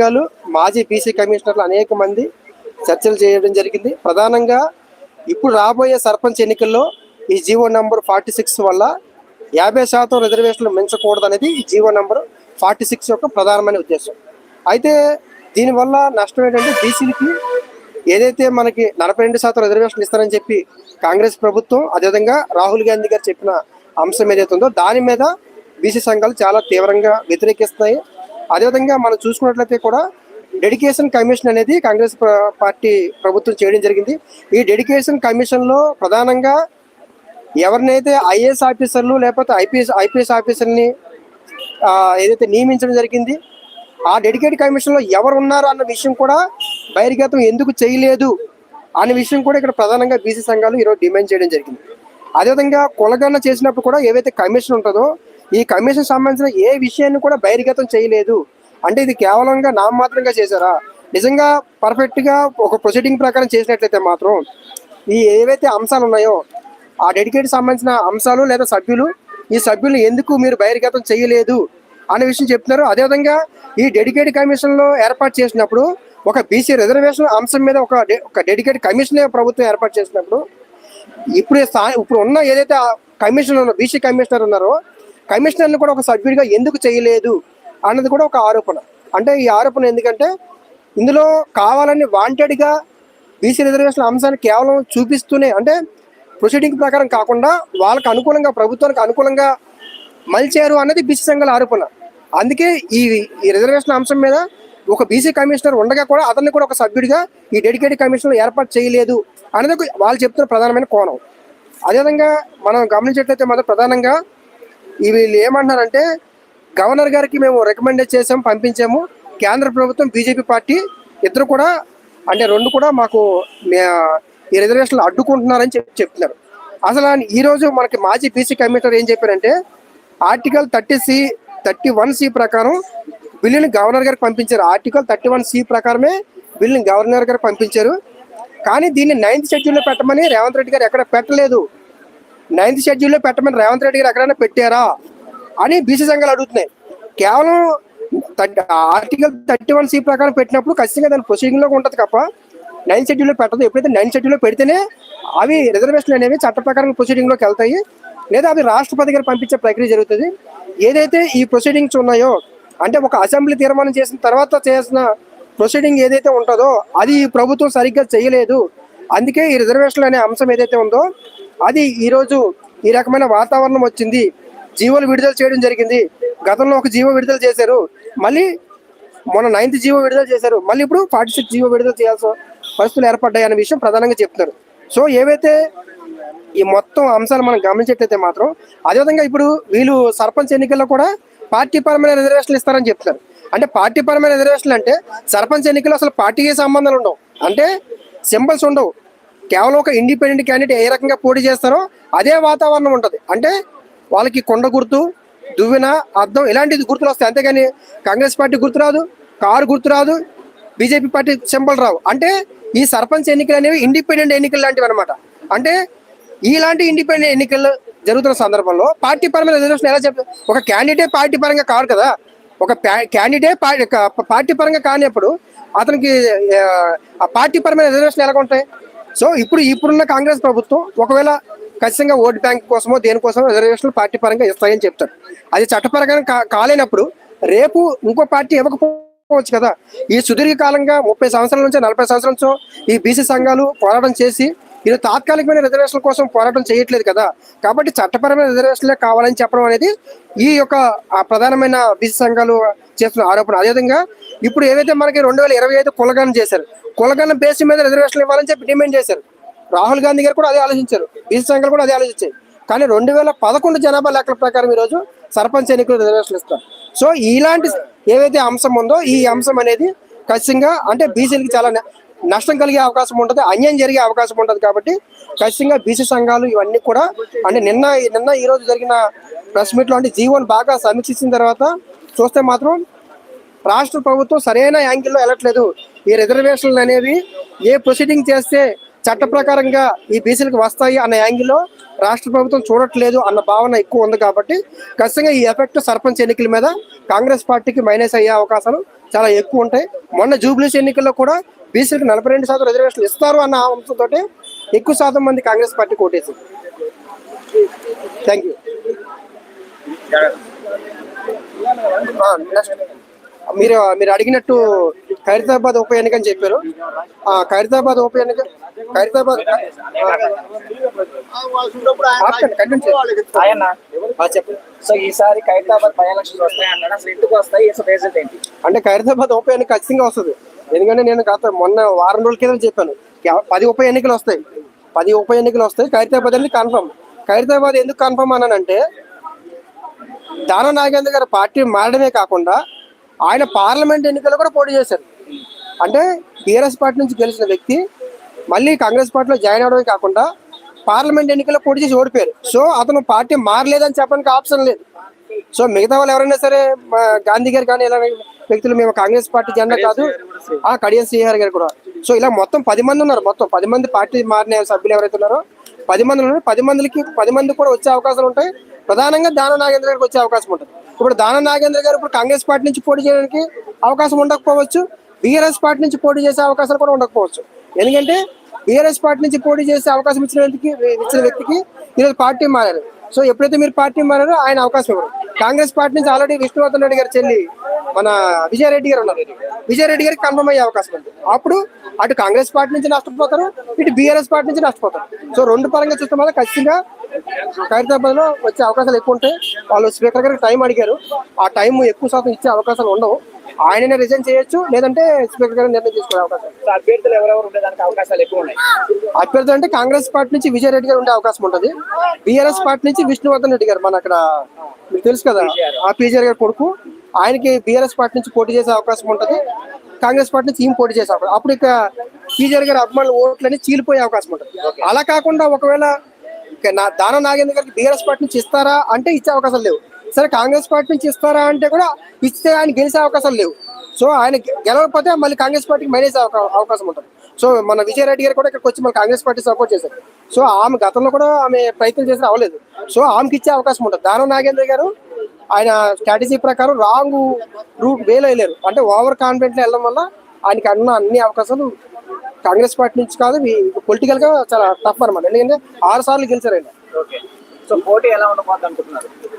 సంఘాలు మాజీ బీసీ కమిషనర్లు అనేక మంది చర్చలు చేయడం జరిగింది. ప్రధానంగా ఇప్పుడు రాబోయే సర్పంచ్ ఎన్నికల్లో ఈ జీవో నంబర్ ఫార్టీ సిక్స్ వల్ల యాభై శాతం రిజర్వేషన్లు మించకూడదు అనేది ఈ జీవో నంబర్ ఫార్టీ సిక్స్ యొక్క ప్రధానమైన ఉద్దేశం. అయితే దీనివల్ల నష్టం ఏంటంటే బీసీలకి ఏదైతే మనకి నలభై రెండు శాతం రిజర్వేషన్ ఇస్తారని చెప్పి కాంగ్రెస్ ప్రభుత్వం అదేవిధంగా రాహుల్ గాంధీ గారు చెప్పిన అంశం ఏదైతే ఉందో దాని మీద బీసీ సంఘాలు చాలా తీవ్రంగా వ్యతిరేకిస్తున్నాయి. అదేవిధంగా మనం చూసుకున్నట్లయితే కూడా డెడికేషన్ కమిషన్ అనేది కాంగ్రెస్ పార్టీ ప్రభుత్వం చేయడం జరిగింది. ఈ డెడికేషన్ కమిషన్లో ప్రధానంగా ఎవరినైతే ఐఏఎస్ ఆఫీసర్లు లేకపోతే ఐపీఎస్ ఐపీఎస్ ఆఫీసర్ని ఏదైతే నియమించడం జరిగింది ఆ డెడికేట్ కమిషన్లో ఎవరు ఉన్నారు అన్న విషయం కూడా బహిర్గతం ఎందుకు చేయలేదు అనే విషయం కూడా ఇక్కడ ప్రధానంగా బీసీ సంఘాలు ఈరోజు డిమాండ్ చేయడం జరిగింది. అదేవిధంగా కులగన్న చేసినప్పుడు కూడా ఏవైతే కమిషన్ ఉంటుందో ఈ కమిషన్ సంబంధించిన ఏ విషయాన్ని కూడా బహిర్గతం చేయలేదు. అంటే ఇది కేవలంగా నామమాత్రంగా చేశారా? నిజంగా పర్ఫెక్ట్గా ఒక ప్రొసీడింగ్ ప్రకారం చేసినట్లయితే మాత్రం ఈ ఏవైతే అంశాలు ఉన్నాయో ఆ డెడికేట్ సంబంధించిన అంశాలు లేదా సభ్యులు ఈ సభ్యులు ఎందుకు మీరు బహిర్గతం చేయలేదు అనే విషయం చెప్తున్నారు. అదేవిధంగా ఈ డెడికేట్ కమిషన్లో ఏర్పాటు చేసినప్పుడు ఒక బీసీ రిజర్వేషన్ అంశం మీద ఒక ఒక డెడికేట్ కమిషన్ ప్రభుత్వం ఏర్పాటు చేసినప్పుడు ఇప్పుడు ఇప్పుడు ఉన్న ఏదైతే కమిషన్ ఉన్న బీసీ కమిషనర్ ఉన్నారో కమిషనర్ని కూడా ఒక సభ్యుడిగా ఎందుకు చేయలేదు అన్నది కూడా ఒక ఆరోపణ. అంటే ఈ ఆరోపణ ఎందుకంటే ఇందులో కావాలని వాంటెడ్గా బీసీ రిజర్వేషన్ అంశాన్ని కేవలం చూపిస్తూనే అంటే ప్రొసీడింగ్ ప్రకారం కాకుండా వాళ్ళకి అనుకూలంగా ప్రభుత్వానికి అనుకూలంగా మలిచారు అన్నది బీసీ సంఘాల ఆరోపణ. అందుకే ఈ ఈ రిజర్వేషన్ అంశం మీద ఒక బీసీ కమిషనర్ ఉండగా కూడా అతన్ని కూడా ఒక సభ్యుడిగా ఈ డెడికేటెడ్ కమిషన్లో ఏర్పాటు చేయలేదు అనేది వాళ్ళు చెప్తున్న ప్రధానమైన కోణం. అదేవిధంగా మనం గమనించేట్లయితే మాత్రం ప్రధానంగా వీళ్ళు ఏమంటున్నారంటే గవర్నర్ గారికి మేము రికమెండ్ చేసాము పంపించాము. కేంద్ర ప్రభుత్వం బీజేపీ పార్టీ ఇద్దరు కూడా అంటే రెండు కూడా మాకు ఈ రిజర్వేషన్లు అడ్డుకుంటున్నారని చెప్పి చెప్తున్నారు. అసలు ఈరోజు మనకి మాజీ బీసీ కమిషనర్ ఏం చెప్పారంటే article thirty C thirty one C ప్రకారం బిల్లుని గవర్నర్ గారికి పంపించారు. ఆర్టికల్ థర్టీ వన్ సి ప్రకారమే బిల్లుని గవర్నర్ గారికి పంపించారు. కానీ దీన్ని నైన్త్ షెడ్యూల్లో పెట్టమని రేవంత్ రెడ్డి గారు ఎక్కడ పెట్టలేదు. నైన్త్ షెడ్యూల్లో పెట్టమని రేవంత్ రెడ్డి గారు ఎక్కడైనా పెట్టారా అని బీసీ సంఘాలు అడుగుతున్నాయి. కేవలం ఆర్టికల్ థర్టీ వన్ సి ప్రకారం పెట్టినప్పుడు ఖచ్చితంగా దాని ప్రొసీడింగ్లో ఉంటుంది తప్ప నైన్ షెడ్యూల్లో పెట్టదు. ఎప్పుడైతే నైన్ షెడ్యూల్లో పెడితేనే అవి రిజర్వేషన్లు అనేవి చట్ట ప్రకారం ప్రొసీడింగ్లోకి వెళ్తాయి. లేదా అవి రాష్ట్రపతి గారు పంపించే ప్రక్రియ జరుగుతుంది. ఏదైతే ఈ ప్రొసీడింగ్స్ ఉన్నాయో అంటే ఒక అసెంబ్లీ తీర్మానం చేసిన తర్వాత చేసిన ప్రొసీడింగ్ ఏదైతే ఉంటుందో అది ఈ ప్రభుత్వం సరిగ్గా చేయలేదు. అందుకే ఈ రిజర్వేషన్లు అనే అంశం ఏదైతే ఉందో అది ఈరోజు ఈ రకమైన వాతావరణం వచ్చింది. జీవోలు విడుదల చేయడం జరిగింది. గతంలో ఒక జీవో విడుదల చేశారు. మళ్ళీ మొన్న నైన్త్ జీవో విడుదల చేశారు. మళ్ళీ ఇప్పుడు ఫార్టీ సిక్స్ జీవో విడుదల చేయాల్సిన పరిస్థితులు ఏర్పడ్డాయి అనే విషయం ప్రధానంగా చెప్తున్నారు. సో ఏవైతే ఈ మొత్తం అంశాలు మనం గమనించేటైతే మాత్రం అదేవిధంగా ఇప్పుడు వీళ్ళు సర్పంచ్ ఎన్నికల్లో కూడా పార్టీ పరమైన రిజర్వేషన్లు ఇస్తారని చెప్తున్నారు. అంటే పార్టీ పరమైన రిజర్వేషన్లు అంటే సర్పంచ్ ఎన్నికల్లో అసలు పార్టీకి సంబంధాలు ఉండవు. అంటే సింబల్స్ ఉండవు. కేవలం ఒక ఇండిపెండెంట్ క్యాండిడేట్ ఏ రకంగా పోటీ చేస్తారో అదే వాతావరణం ఉంటుంది. అంటే వాళ్ళకి కొండ గుర్తు దువ్వెన అద్దం ఇలాంటి గుర్తులు వస్తాయి అంతేగాని కాంగ్రెస్ పార్టీ గుర్తు రాదు కారు గుర్తు రాదు బీజేపీ పార్టీ సింబల్ రావు. అంటే ఈ సర్పంచ్ ఎన్నికలు అనేవి ఇండిపెండెంట్ ఎన్నికలు లాంటివి అనమాట అంటే ఇలాంటి ఇండిపెండెంట్ ఎన్నికలు జరుగుతున్న సందర్భంలో పార్టీ పరమైన రిజర్వేషన్ ఎలా చెప్తారు ఒక క్యాండిడేట్ పార్టీ పరంగా కాదు కదా. ఒక క్యాండిడేట్ పార్టీ పరంగా కానిప్పుడు అతనికి ఆ, పార్టీ పరమైన రిజర్వేషన్ ఎలా ఉంటాయి సో ఇప్పుడు ఇప్పుడున్న కాంగ్రెస్ ప్రభుత్వం ఒకవేళ ఖచ్చితంగా ఓట్ బ్యాంక్ కోసమో దేనికోసమో రిజర్వేషన్లు పార్టీ పరంగా ఇస్తాయని చెప్తారు. అది చట్టపరంగా కాలేనప్పుడు రేపు ఇంకో పార్టీ ఇవ్వకపోవచ్చు కదా. ఈ సుదీర్ఘ కాలంగా ముప్పై సంవత్సరాల నుంచి నలభై సంవత్సరాల నుంచో ఈ బీసీ సంఘాలు పోరాటం చేసి ఇది తాత్కాలికమైన రిజర్వేషన్ల కోసం పోరాటం చేయట్లేదు కదా. కాబట్టి చట్టపరమైన రిజర్వేషన్లే కావాలని చెప్పడం అనేది ఈ యొక్క ప్రధానమైన బీసీ సంఘాలు చేస్తున్న ఆరోపణ. అదేవిధంగా ఇప్పుడు ఏదైతే మనకి రెండు వేల ఇరవై ఐదు కులగణన చేశారు కులగణన బేస్ మీద రిజర్వేషన్లు ఇవ్వాలని చెప్పి డిమాండ్ చేశారు. రాహుల్ గాంధీ గారు కూడా అదే ఆలోచించారు. బీసీ సంఘాలు కూడా అదే ఆలోచించాయి. కానీ రెండు వేల పదకొండు జనాభా లెక్కల ప్రకారం ఈరోజు సర్పంచ్ ఎన్నికలు రిజర్వేషన్లు ఇస్తారు సో ఇలాంటి ఏవైతే అంశం ఉందో ఈ అంశం అనేది ఖచ్చితంగా అంటే బీసీలకి చాలా నష్టం కలిగే అవకాశం ఉంటుంది అన్యాయం జరిగే అవకాశం ఉంటుంది కాబట్టి ఖచ్చితంగా బీసీ సంఘాలు ఇవన్నీ కూడా అంటే నిన్న నిన్న ఈరోజు జరిగిన ప్రెస్ మీట్లో అంటే జీవోని బాగా సమీక్షించిన తర్వాత చూస్తే మాత్రం రాష్ట్ర ప్రభుత్వం సరైన యాంగిల్లో వెళ్ళట్లేదు. ఈ రిజర్వేషన్లు అనేవి ఏ ప్రొసీడింగ్ చేస్తే చట్ట ప్రకారంగా ఈ బీసీలకు వస్తాయి అన్న యాంగిల్లో రాష్ట్ర ప్రభుత్వం చూడట్లేదు అన్న భావన ఎక్కువ ఉంది కాబట్టి ఖచ్చితంగా ఈ ఎఫెక్ట్ సర్పంచ్ ఎన్నికల మీద కాంగ్రెస్ పార్టీకి మైనస్ అయ్యే అవకాశాలు చాలా ఎక్కువ ఉంటాయి. మొన్న జూబ్లీస్ ఎన్నికల్లో కూడా బీసీలకు నలభై రెండు శాతం రిజర్వేషన్లు ఇస్తారు అన్న అంశంతో ఎక్కువ శాతం మంది కాంగ్రెస్ పార్టీ కోటేసింది. థ్యాంక్ యూ నెక్స్ట్ మీరు మీరు అడిగినట్టు ఖైరతాబాద్ ఉప ఎన్నిక అని చెప్పారు. ఆ ఖైరతాబాద్ ఉప ఎన్నిక ఖైరతాబాద్ చెప్పండి. సో ఈసారి ఖైరతాబాద్ బై ఎలక్షన్స్ వస్తాయి అంటే ఖైరతాబాద్ ఉప ఎన్నిక ఖచ్చితంగా వస్తుంది. ఎందుకంటే నేను గత మొన్న వారం రోజుల కింద చెప్పాను. పది ఉప ఎన్నికలు వస్తాయి. పది ఉప ఎన్నికలు వస్తాయి. ఖైరతాబాద్ అనేది కన్ఫర్మ్. ఖైరతాబాద్ ఎందుకు కన్ఫర్మ్ అన్నానంటే దాన నాగేంద్ర గారి పార్టీ మారడమే కాకుండా ఆయన పార్లమెంట్ ఎన్నికల్లో కూడా పోటీ చేశారు. అంటే టీఆర్ఎస్ పార్టీ నుంచి గెలిచిన వ్యక్తి మళ్ళీ కాంగ్రెస్ పార్టీలో జాయిన్ అవడమే కాకుండా పార్లమెంట్ ఎన్నికల్లో పోటీ చేసి ఓడిపోయారు. సో అతను పార్టీ మారలేదని చెప్పడానికి ఆప్షన్ లేదు. సో మిగతా వాళ్ళు ఎవరైనా సరే గాంధీ గారు కానీ ఇలా వ్యక్తులు మేము కాంగ్రెస్ పార్టీ జెండా కాదు. ఆ కడియం శ్రీహరి గారు కూడా. సో ఇలా మొత్తం పది మంది ఉన్నారు. మొత్తం పది మంది పార్టీ మారిన సభ్యులు ఎవరైతే ఉన్నారో పది మంది ఉన్నారు. పది మందికి పది మంది కూడా వచ్చే అవకాశాలు ఉంటాయి. ప్రధానంగా దాన నాగేంద్ర గారికి వచ్చే అవకాశం ఉంటుంది. ఇప్పుడు దాన నాగేంద్ర గారు ఇప్పుడు కాంగ్రెస్ పార్టీ నుంచి పోటీ చేయడానికి అవకాశం ఉండకపోవచ్చు. బీఆర్ఎస్ పార్టీ నుంచి పోటీ చేసే అవకాశాలు కూడా ఉండకపోవచ్చు. ఎందుకంటే బీఆర్ఎస్ పార్టీ నుంచి పోటీ చేసే అవకాశం ఇచ్చిన వ్యక్తికి ఇచ్చిన వ్యక్తికి ఈరోజు పార్టీ మారారు. సో ఎప్పుడైతే మీరు పార్టీ మారారో ఆయన అవకాశం ఇవ్వరు. కాంగ్రెస్ పార్టీ నుంచి ఆల్రెడీ విష్ణువర్ధన్ రెడ్డి గారు చెల్లి మన విజయారెడ్డి గారు ఉన్నారు విజయారెడ్డి గారికి కన్ఫర్మ్ అయ్యే అవకాశం ఉంది. అప్పుడు అటు కాంగ్రెస్ పార్టీ నుంచి నష్టపోతారు ఇటు బీఆర్ఎస్ పార్టీ నుంచి నష్టపోతారు. సో రెండు పరంగా చూస్తే మాత్రం ఖచ్చితంగా ఖైరతాబాద్లో వచ్చే అవకాశాలు ఎక్కువ ఉంటాయి. వాళ్ళు స్పీకర్ గారికి టైం అడిగారు. ఆ టైం ఎక్కువ శాతం ఇచ్చే అవకాశాలు ఉండవు. ఆయననే రిజైన్ చేయొచ్చు లేదంటే స్పీకర్ గారు నిర్ణయం తీసుకునే అవకాశం అభ్యర్థులు ఎవరెవరు అవకాశాలు ఎక్కువ ఉన్నాయి? అభ్యర్థి అంటే కాంగ్రెస్ పార్టీ నుంచి విజయ్ రెడ్డి గారు ఉండే అవకాశం ఉంటుంది. బీఆర్ఎస్ పార్టీ నుంచి విష్ణువర్ధన్ రెడ్డి గారు మన అక్కడ మీకు తెలుసు కదా ఆ పీజీఆర్ గారి కొడుకు. ఆయనకి బీఆర్ఎస్ పార్టీ నుంచి పోటీ చేసే అవకాశం ఉంటుంది. కాంగ్రెస్ పార్టీ నుంచి ఈమె పోటీ చేసే అవకాశం. అప్పుడు ఇక పీజీఆర్ గారి అభిమానుల ఓట్లని చీలిపోయే అవకాశం ఉంటుంది. అలా కాకుండా ఒకవేళ నా దాన నాగేంద్ర గారికి బీఆర్ఎస్ పార్టీ నుంచి ఇస్తారా అంటే ఇచ్చే అవకాశాలు లేవు. సరే కాంగ్రెస్ పార్టీ నుంచి ఇస్తారా అంటే కూడా ఇస్తే ఆయన గెలిచే అవకాశాలు లేవు. సో ఆయన గెలవకపోతే మళ్ళీ కాంగ్రెస్ పార్టీకి మైనస్ అవకాశం ఉంటుంది. సో మన విజయరెడ్డి గారు కూడా ఇక్కడికి వచ్చి మన కాంగ్రెస్ పార్టీ సపోర్ట్ చేశారు. సో ఆమె గతంలో కూడా ఆమె ప్రయత్నం చేసిన అవ్వలేదు. సో ఆమెకి ఇచ్చే అవకాశం ఉంటుంది. దానం నాగేంద్ర గారు ఆయన స్ట్రాటజీ ప్రకారం రాంగ్ రూట్ వేలో వెళ్ళారు. అంటే ఓవర్ కాన్ఫిడెంట్లో వెళ్ళడం వల్ల ఆయనకి అన్న అన్ని అవకాశాలు కాంగ్రెస్ పార్టీ నుంచి కాదు పొలిటికల్గా చాలా టఫ్ అనమాట ఎందుకంటే ఆరు సార్లు గెలిచారు ఆయన.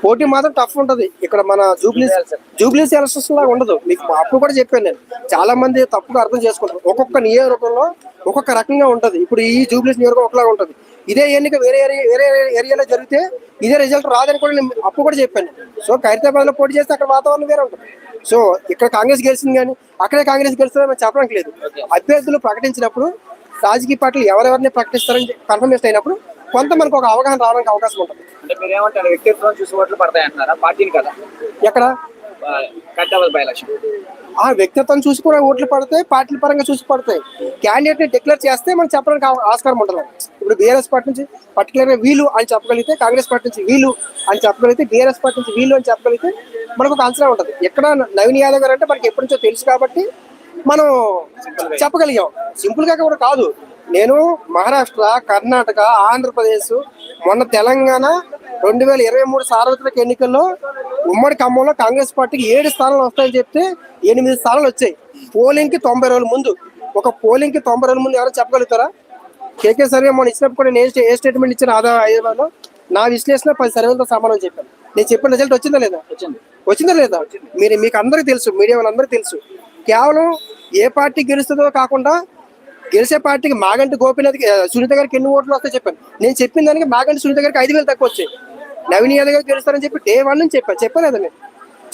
పోటీ మాత్రం టఫ్ ఉంటది. ఇక్కడ మన జూబ్లీస్ జూబ్లీస్ ఎలక్షన్స్ లాగా ఉండదు. మీకు అప్పుడు కూడా చెప్పాను నేను. చాలా మంది తప్పుగా అర్థం చేసుకుంటారు. ఒక్కొక్క నియోజకవర్గంలో ఒక్కొక్క రకంగా ఉంటది. ఇప్పుడు ఈ జూబ్లీస్ నియోజకవర్గం ఒకలాగా ఉంటది. ఇదే ఎన్నిక వేరే ఏరియా వేరే ఏరియాలో జరిగితే ఇదే రిజల్ట్ రాదని కూడా నేను అప్పుడు కూడా చెప్పాను. సో ఖైరతాబాద్లో పోటీ చేస్తే అక్కడ వాతావరణం వేరే ఉంటుంది. సో ఇక్కడ కాంగ్రెస్ గెలిచింది కానీ అక్కడే కాంగ్రెస్ గెలుస్తుందని చెప్పడానికి లేదు. అభ్యర్థులు ప్రకటించినప్పుడు రాజకీయ పార్టీలు ఎవరెవరిని ప్రకటిస్తారని కన్ఫర్మేషన్ అయినప్పుడు కొంత మనకు ఒక అవగాహన రావడానికి అవకాశం ఉంటుంది. అంటే మీరు ఏమంటారు వ్యక్తిత్వం చూసి ఓట్లు పడతాయి అంటారా పార్టీని కదా. ఎక్కడ? ఖైరతాబాద్ బై ఎలక్షన్ ఆ వ్యక్తిత్వం చూసి కూడా ఓట్లు పడతాయి పార్టీల పరంగా చూసి పడతాయి. క్యాండిడేట్ని డిక్లేర్ చేస్తే మనం చెప్పడానికి ఆస్కారం ఉంటుంది ఇప్పుడు బీఆర్ఎస్ పార్టీ నుంచి పర్టికులర్గా వీలు అని చెప్పగలిగితే కాంగ్రెస్ పార్టీ నుంచి వీలు అని చెప్పగలిగితే బీఆర్ఎస్ పార్టీ నుంచి వీలు అని చెప్పగలిగితే మనకు ఒక అంచనా ఉంటుంది. ఎక్కడ నవీన్ యాదవ్ గారు అంటే మనకి ఎప్పటి నుంచో తెలుసు కాబట్టి మనం చెప్పగలిగాం. సింపుల్గా కూడా కాదు. నేను మహారాష్ట్ర కర్ణాటక ఆంధ్రప్రదేశ్ మొన్న తెలంగాణ రెండు వేల ఇరవై మూడు సార్వత్రిక ఎన్నికల్లో ఉమ్మడి ఖమ్మంలో కాంగ్రెస్ పార్టీకి ఏడు స్థానాలు వస్తాయని చెప్తే ఎనిమిది స్థానాలు వచ్చాయి. పోలింగ్కి తొంభై రోజుల ముందు. ఒక పోలింగ్కి తొంభై రోజుల ముందు ఎవరైనా చెప్పగలుగుతారా? కేకే సర్వే మొన్న ఇచ్చినప్పుడు కూడా నేను ఏ స్టే- ఏ స్టేట్మెంట్ ఇచ్చిన ఆదా హైదరాబాద్లో నా విశ్లేషణ పది సర్వేలతో సమానం చెప్పాను. నేను చెప్పిన రిజల్ట్ వచ్చిందా లేదా? వచ్చింది. వచ్చిందా లేదా? మీరు మీకు అందరికీ తెలుసు మీడియా వాళ్ళందరికీ తెలుసు. కేవలం ఏ పార్టీ గెలుస్తుందో కాకుండా గెలిచే పార్టీకి మాగంటి గోపీనాథ్ సునీత గారికి ఎన్ని ఓట్లు వస్తాయో చెప్పాను. నేను చెప్పిన దానికి మాగంటి సునీత గారికి ఐదు వేలు తక్కువ వచ్చాయి. నవీన్ యాదవ్ గారు గెలుస్తారని చెప్పి డే వన్ నుంచి చెప్పాను చెప్పలేదా నేను.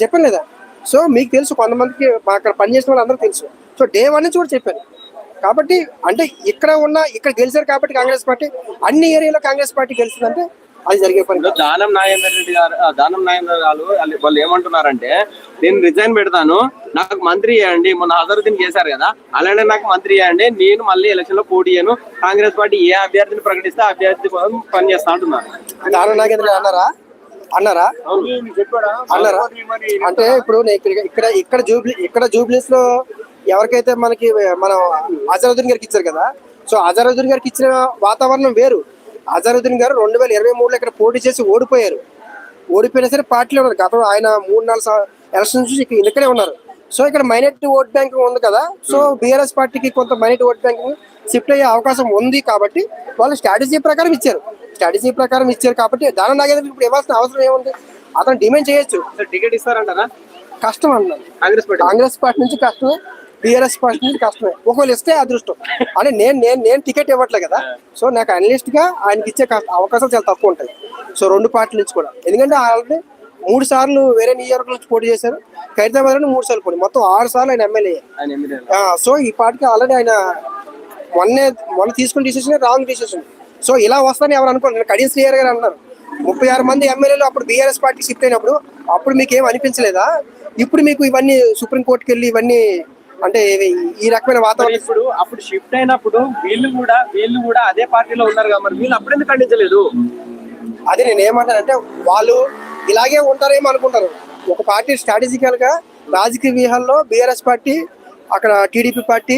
చెప్పలేదా? లేదా సో మీకు తెలుసు కొంతమందికి మా అక్కడ పనిచేసిన వాళ్ళందరూ తెలుసు. సో డే వన్ నుంచి కూడా చెప్పాను. కాబట్టి అంటే ఇక్కడ ఉన్న ఇక్కడ గెలిచారు కాబట్టి కాంగ్రెస్ పార్టీ అన్ని ఏరియాలో కాంగ్రెస్ పార్టీ గెలిచిందంటే అది జరిగే పని. దానం నాగేందర్ రెడ్డి గారు దానం నాగేందర్ గారు వాళ్ళు- ఏమంటున్నారంటే నేను రిజైన్ పెడతాను నాకు మంత్రి చేయండి మొన్న హజరుద్దీన్ చేశారు కదా అలానే నాకు మంత్రి చేయండి నేను మళ్ళీ ఎలక్షన్లో పోటీ చేయను కాంగ్రెస్ పార్టీ ఏ అభ్యర్థిని ప్రకటిస్తే ఆ అభ్యర్థి కోసం పనిచేస్తా అంటున్నారు. దానం నాగేంద్ర అన్నారా? అన్నారా? అన్నారా? అంటే ఇప్పుడు నేను ఇక్కడ ఇక్కడ ఇక్కడ జూబ్లీ ఇక్కడ జూబ్లీస్లో ఎవరికైతే మనకి మనం అజరుద్దీన్ గారికి ఇచ్చారు కదా సో అజరుద్దీన్ గారికి ఇచ్చిన వాతావరణం వేరు. అజరుద్దీన్ గారు రెండు వేల ఇరవై మూడులో ఇక్కడ పోటీ చేసి ఓడిపోయారు. ఓడిపోయినా సరే పార్టీలో ఉన్నారు. గతం ఆయన మూడు నాలుగు ఎలక్షన్ నుంచి ఇక్కడ ఇక్కడే ఉన్నారు. సో ఇక్కడ మైనార్టీ ఓట్ బ్యాంక్ ఉంది కదా. సో బీఆర్ఎస్ పార్టీకి కొంత మైనార్టీ ఓట్ బ్యాంక్ షిఫ్ట్ అయ్యే అవకాశం ఉంది కాబట్టి వాళ్ళు స్ట్రాటజీ ప్రకారం ఇచ్చారు. స్ట్రాటజీ ప్రకారం ఇచ్చారు కాబట్టి దాని నాగేంద్ర ఇప్పుడు ఇవ్వాల్సిన అవసరం ఏముంది? అతను డిమాండ్ చేయొచ్చు. టికెట్ ఇస్తారంటారా? కష్టం అన్నాను కాంగ్రెస్ పార్టీ. కాంగ్రెస్ పార్టీ నుంచి కష్టమే. బీఆర్ఎస్ పార్టీ నుంచి కష్టమే ఒకవేళ ఇస్తే అదృష్టం. అంటే నేను నేను నేను టికెట్ ఇవ్వట్లే కదా. సో నాకు అనలిస్ట్గా ఆయనకి ఇచ్చే అవకాశాలు చాలా తక్కువ ఉంటాయి. సో రెండు పార్టీల నుంచి కూడా. ఎందుకంటే ఆల్రెడీ మూడు సార్లు వేరే నియోజకవర్గం నుంచి పోటీ చేశారు. ఖైరతాబాద్లో మూడు సార్లు పోటీ. మొత్తం ఆరు సార్లు ఆయన ఎమ్మెల్యే సో ఈ పార్టీకి ఆల్రెడీ ఆయన మొన్నే మొన్న తీసుకున్న డిసిషన్ రాంగ్ డిసిషన్ సో ఇలా వస్తారని ఎవరు అనుకోలేదు కడియం శ్రీయర్ గారు అన్నారు. ముప్పై ఆరు మంది ఎమ్మెల్యేలు అప్పుడు బీఆర్ఎస్ పార్టీ షిఫ్ట్ అయినప్పుడు అప్పుడు మీకు ఏం అనిపించలేదా? ఇప్పుడు మీకు ఇవన్నీ సుప్రీంకోర్టుకి వెళ్ళి ఇవన్నీ అంటే ఈ రకమైన వాతావరణం ఇప్పుడు అప్పుడు షిఫ్ట్ అయినప్పుడు వీళ్ళు కూడా వీళ్ళు కూడా అదే పార్టీలో ఉన్నారు కదా మరి వీళ్ళు అప్పుడెందుకు ఖండించలేదు? అదే నేను ఏమంటానంటే వాళ్ళు ఇలాగే ఉంటారేమో అనుకుంటారు. ఒక పార్టీ స్ట్రాటజికల్గా రాజకీయ వ్యూహాల్లో బీఆర్ఎస్ పార్టీ అక్కడ టీడీపీ పార్టీ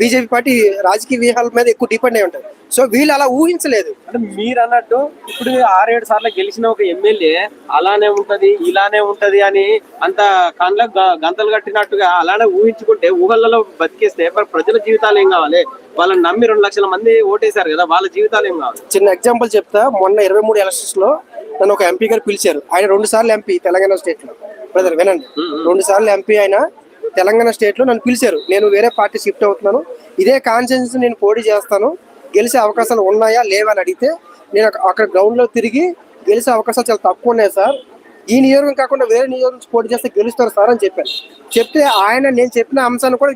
బీజేపీ పార్టీ రాజకీయ వ్యూహాల మీద ఎక్కువ డిపెండ్ అయి ఉంటారు సో వీళ్ళు అలా ఊహించలేదు. అంటే మీరు అన్నట్టు ఇప్పుడు ఆరేడు సార్లు గెలిచిన ఒక ఎమ్మెల్యే అలానే ఉంటది ఇలానే ఉంటది అని అంత గ- గంతలు కట్టినట్టుగా అలానే ఊహించుకుంటే ఊహలలో బతికేస్తే మరి ప్రజల జీవితాలు ఏం కావాలి? వాళ్ళని నమ్మి రెండు లక్షల మంది ఓటేశారు కదా వాళ్ళ జీవితాలు ఏం కావాలి? చిన్న ఎగ్జాంపుల్ చెప్తా. మొన్న ఇరవై మూడు ఎలక్షన్స్లో నన్ను ఒక ఎంపీ గారు పిలిచారు. ఆయన రెండు సార్లు ఎంపీ తెలంగాణ స్టేట్లో. బ్రదర్ వినండి. రెండు సార్లు ఎంపీ ఆయన తెలంగాణ స్టేట్లో నన్ను పిలిచారు. నేను వేరే పార్టీ షిఫ్ట్ అవుతున్నాను. ఇదే కాన్సెన్స్ నేను పోటీ చేస్తాను. గెలిచే అవకాశాలు ఉన్నాయా? లేవా అని అడిగితే నేను అక్కడ గ్రౌండ్లో తిరిగి గెలిచే అవకాశాలు చాలా తక్కువ ఉన్నాయి సార్. ఈ నియోజకం కాకుండా వేరే నియోజకం నుంచి పోటీ చేస్తే గెలుస్తారు సార్ అని చెప్పాను చెప్తే ఆయన నేను చెప్పిన అంశాన్ని కూడా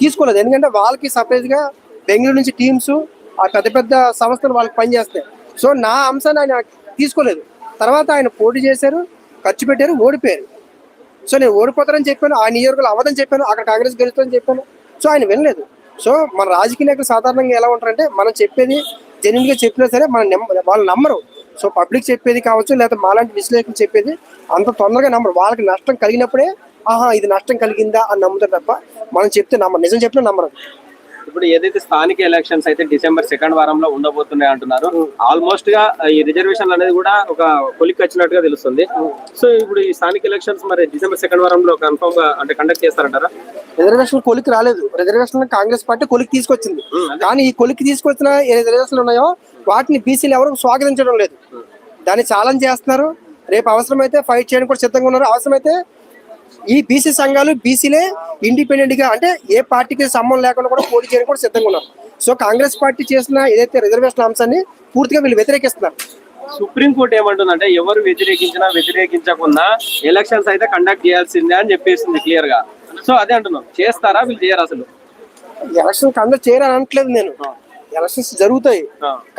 తీసుకోలేదు. ఎందుకంటే వాళ్ళకి సపరేట్గా బెంగళూరు నుంచి టీమ్స్ ఆ పెద్ద పెద్ద సంస్థలు వాళ్ళకి పనిచేస్తాయి. సో నా అంశాన్ని ఆయన తీసుకోలేదు. తర్వాత ఆయన పోటీ చేశారు ఖర్చు పెట్టారు ఓడిపోయారు. సో నేను ఓడిపోతానని చెప్పాను ఆ నియోజకవర్గాలు అవ్వదని చెప్పాను అక్కడ కాంగ్రెస్ గెలుస్తుందని చెప్పాను. సో ఆయన వినలేదు. సో మన రాజకీయ నాయకులు సాధారణంగా ఎలా ఉంటారంటే మనం చెప్పేది జెన్యున్గా చెప్పినా సరే మన వాళ్ళు నమ్మరు. సో పబ్లిక్ చెప్పేది కావచ్చు లేకపోతే మాలాంటి విశ్లేషకులు చెప్పేది అంత తొందరగా నమ్మరు. వాళ్ళకి నష్టం కలిగినప్పుడే ఆహా ఇది నష్టం కలిగిందా అని నమ్ముతారు తప్ప మనం చెప్తే నమ్మరు నిజం చెప్పినా నమ్మరు. ఇప్పుడు ఏదైతే స్థానిక ఎలక్షన్స్ అయితే డిసెంబర్ సెకండ్ వారంలో ఉండబోతున్నాయి అంటున్నారు ఆల్మోస్ట్గా ఈ రిజర్వేషన్ అనేది కూడా ఒక కొలిక్ వచ్చినట్టుగా తెలుస్తుంది. సో ఇప్పుడు ఈ స్థానిక ఎలక్షన్స్ మరి డిసెంబర్ సెకండ్ వారంలో కన్ఫర్మ్గా అంటే కండక్ట్ చేస్తారంటారా? రిజర్వేషన్ కొలికి రాలేదు. రిజర్వేషన్ కాంగ్రెస్ పార్టీ కొలికి తీసుకొచ్చింది. కానీ ఈ కొలికి తీసుకొచ్చిన ఏ రిజర్వేషన్లు ఉన్నాయో వాటిని బీసీలు ఎవరు స్వాగతించడం లేదు. దాన్ని ఛాలెంజ్ చేస్తున్నారు. రేపు అవసరమైతే ఫైట్ చేయడానికి కూడా సిద్ధంగా ఉన్నారు. అవసరమైతే ఈ బీసీ సంఘాలు బీసీలే ఇండిపెండెంట్గా అంటే ఏ పార్టీకి సంబంధం లేకుండా కూడా పోటీ చేయడానికి కూడా సిద్ధంగా ఉన్నారు. సో కాంగ్రెస్ పార్టీ చేసిన ఏదైతే రిజర్వేషన్ అంశాన్ని పూర్తిగా వీళ్ళు వ్యతిరేకిస్తున్నారు. సుప్రీంకోర్టు ఏమంటుందంటే ఎవరు వ్యతిరేకించినా వ్యతిరేకించకుండా ఎలక్షన్స్ అయితే కండక్ట్ చేయాల్సిందే అని చెప్పేసింది క్లియర్గా. సో అదే అంటున్నాం. చేస్తారా? వీళ్ళు చేయరు అసలు? ఎలక్షన్ కండక్ట్ చేయరని అనట్లేదు నేను. ఎలక్షన్స్ జరుగుతాయి.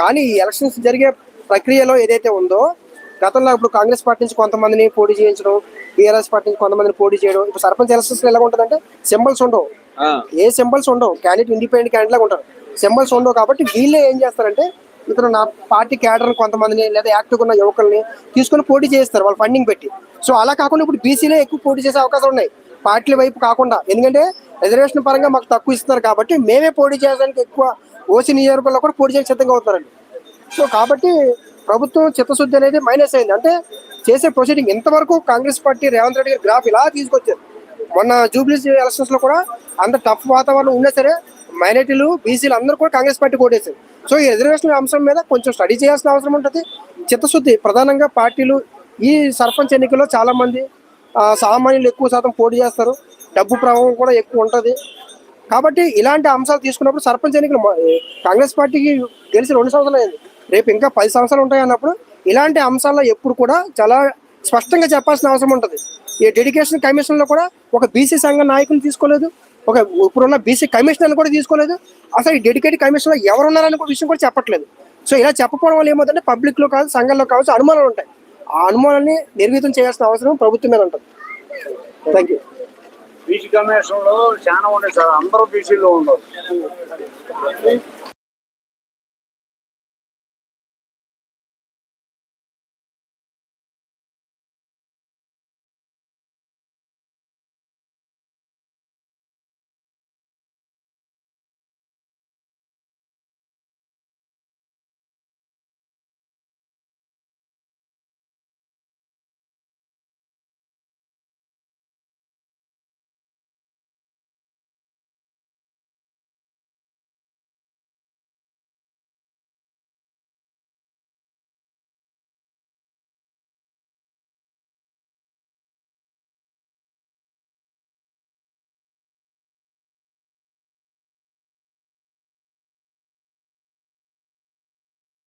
కానీ ఈ ఎలక్షన్స్ జరిగే ప్రక్రియలో ఏదైతే ఉందో గతంలో ఇప్పుడు కాంగ్రెస్ పార్టీ నుంచి కొంతమందిని పోటీ చేయించడం బీఆర్ఎస్ పార్టీ నుంచి కొంతమందిని పోటీ చేయడం. ఇప్పుడు సర్పంచ్ ఎలక్షన్స్ ఎలా ఉంటుందంటే సింబల్స్ ఉండవు. ఏ సింబల్స్ ఉండవు. క్యాండిడేట్ ఇండిపెండెంట్ క్యాండిడేట్ లాగా ఉంటారు. సింబల్స్ ఉండవు కాబట్టి వీళ్ళే ఏం చేస్తారంటే ఇతను నా పార్టీ క్యాడర్ కొంతమందిని లేదా యాక్టివ్ ఉన్న యువకుల్ని తీసుకొని పోటీ చేస్తారు. వాళ్ళు ఫండింగ్ పెట్టి. సో అలా కాకుండా ఇప్పుడు బీసీలే ఎక్కువ పోటీ చేసే అవకాశాలు ఉన్నాయి. పార్టీల వైపు కాకుండా. ఎందుకంటే రిజర్వేషన్ పరంగా మాకు తక్కువ ఇస్తున్నారు కాబట్టి మేమే పోటీ చేయడానికి ఎక్కువ ఓసీ నియోజకవర్గంలో కూడా పోటీ చేయడానికి సిద్ధంగా అవుతారండి సో కాబట్టి ప్రభుత్వం చిత్తశుద్ధి అనేది మైనస్ అయింది. అంటే చేసే ప్రొసీడింగ్ ఇంతవరకు కాంగ్రెస్ పార్టీ రేవంత్ రెడ్డి గారి గ్రాఫ్ ఇలా తీసుకొచ్చారు. మొన్న జూబ్లీ ఎలక్షన్స్లో కూడా అంత టఫ్ వాతావరణం ఉన్నా సరే మైనార్టీలు బీసీలు అందరూ కూడా కాంగ్రెస్ పార్టీ ఓటేశారు. సో ఈ రిజర్వేషన్ అంశం మీద కొంచెం స్టడీ చేయాల్సిన అవసరం ఉంటుంది. చిత్తశుద్ధి ప్రధానంగా పార్టీలు ఈ సర్పంచ్ ఎన్నికల్లో చాలా మంది సామాన్యులు ఎక్కువ శాతం పోటీ చేస్తారు. డబ్బు ప్రభావం కూడా ఎక్కువ ఉంటుంది. కాబట్టి ఇలాంటి అంశాలు తీసుకున్నప్పుడు సర్పంచ్ ఎన్నికలు కాంగ్రెస్ పార్టీకి గెలిచి రెండు సంవత్సరాలు అయింది. రేపు ఇంకా పది సంవత్సరాలు ఉంటాయి అన్నప్పుడు ఇలాంటి అంశాల్లో ఎప్పుడు కూడా చాలా స్పష్టంగా చెప్పాల్సిన అవసరం ఉంటుంది. ఈ డెడికేషన్ కమిషన్లో కూడా ఒక బీసీ సంఘ నాయకుని తీసుకోలేదు ఒక ఇప్పుడున్న బీసీ కమిషనర్ కూడా తీసుకోలేదు. అసలు ఈ డెడికేటెడ్ కమిషన్లో ఎవరు ఉన్నారని విషయం కూడా చెప్పట్లేదు. సో ఇలా చెప్పకపోవడం వల్ల ఏమవుతుందంటే పబ్లిక్లో కాదు సంఘంలో కావచ్చు అనుమానాలు ఉంటాయి. ఆ అనుమానాన్ని నిర్వీతం చేయాల్సిన అవసరం ప్రభుత్వం మీద ఉంటుంది. థ్యాంక్ యూ బీసీ కమిషన్లో చాలా ఉన్నాయి సార్. అందరూ బీసీలో ఉండవు